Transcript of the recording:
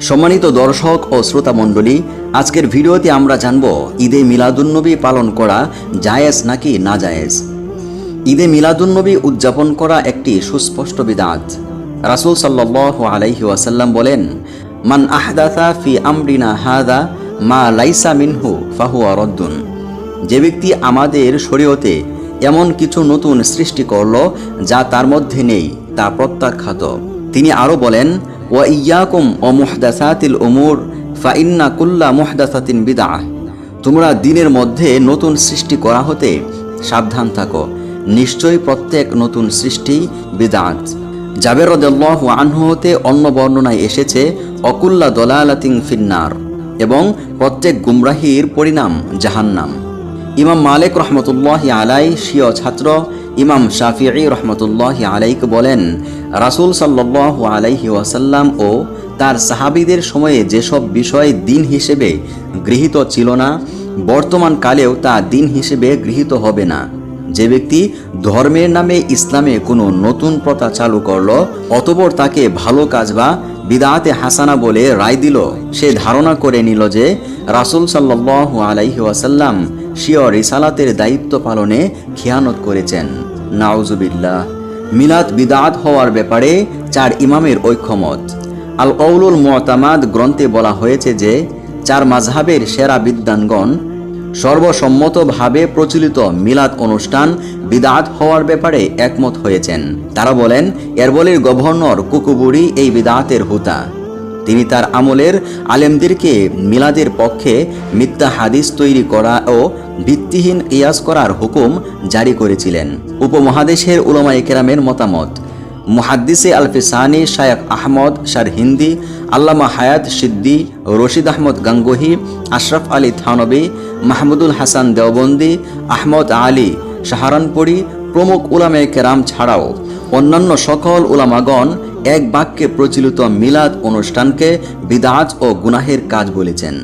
সম্মানিত দর্শক ও শ্রোতা মণ্ডলী, আজকের ভিডিওতে আমরা জানব ঈদে মিলাদুন্নবী পালন করা জায়েজ নাকি না জায়েজ ঈদে মিলাদুন্নবী উদযাপন করা একটি সুস্পষ্ট বিদাত। রাসূল সাল্লাহ আলাইহি ওয়াসাল্লাম বলেন, মান আহদাথা ফি আমরিনা হাদা মা লাইসা মিনহু ফাহুয়া রদ্দুন। যে ব্যক্তি আমাদের শরীয়তে এমন কিছু নতুন সৃষ্টি করল যা তার মধ্যে নেই, তা প্রত্যাখ্যাত। তিনি আরও বলেন ওয়া ইয়াকুম ও মুহদাসাতিল উমুর ফা ইন্না কুল্লা মুহদাসাতিন বিদা তোমরা দিনের মধ্যে নতুন সৃষ্টি করা হতে সাবধান থাকো। নিশ্চয়ই প্রত্যেক নতুন সৃষ্টি বিদাত জাবের রদাল্লাহ আনহু হতে অন্য বর্ণনায় এসেছে, অকুল্লা দলালাতিং ফিন্নার এবং প্রত্যেক গুমরাহির পরিণাম জাহান্নাম। ইমাম মালিক রহমতুল্লাহ আলাই শিয় ছাত্র ইমাম শাফিঈ রহমতুল্লাহ আলাইক বলেন, রাসূল সাল্লাহ আলাইহি ওয়াসাল্লাম ও তার সাহাবিদের সময়ে যেসব বিষয় দিন হিসেবে গৃহীত ছিল না, বর্তমান কালেও তা দিন হিসেবে গৃহীত হবে না। যে ব্যক্তি ধর্মের নামে ইসলামে কোনো নতুন প্রথা চালু করল, অতপর তাকে ভালো কাজ বা বিদাতে হাসানা বলে রায় দিল, সে ধারণা করে নিল যে রাসুল সাল্লাহ আলাইহি ওয়াসাল্লাম শিয় রিসালাতের দায়িত্ব পালনে খেয়ানত করেছেন। নাউজুবিল্লাহ। মিলাদ বিদাত হওয়ার ব্যাপারে চার ইমামের ঐক্যমত। আল কৌলুল মোতামাদ গ্রন্থে বলা হয়েছে যে, চার মাঝহাবের সেরা বিদ্বানগণ সর্বসম্মতভাবে প্রচলিত মিলাদ অনুষ্ঠান বিদাত হওয়ার ব্যাপারে একমত হয়েছেন। তারা বলেন, এরবলির গভর্নর কুকুবুরি এই বিদাতের হুতা। তিনি তার আমলের আলেমদেরকে মিলাদের পক্ষে মিথ্যা হাদিস তৈরি করা ও ভিত্তিহীন ইয়াস করার হুকুম জারি করেছিলেন। উপমহাদেশের উলামা কেরামের মতামত, মুহাদ্দিসে আলফিসানি শায়ক আহমদ, শার হিন্দি, আল্লামা হায়াত সিদ্দি, রশিদ আহমদ গাঙ্গোহি, আশরাফ আলী থানবী, মাহমুদুল হাসান দেওবন্দি, আহমদ আলী সাহারানপুরি প্রমুখ উলামে কেরাম ছাড়াও অন্যান্য সকল উলামাগণ এক বাক্যে প্রচলিত মিলাদ অনুষ্ঠানকে বিদাজ ও গুনাহের কাজ বলেছেন।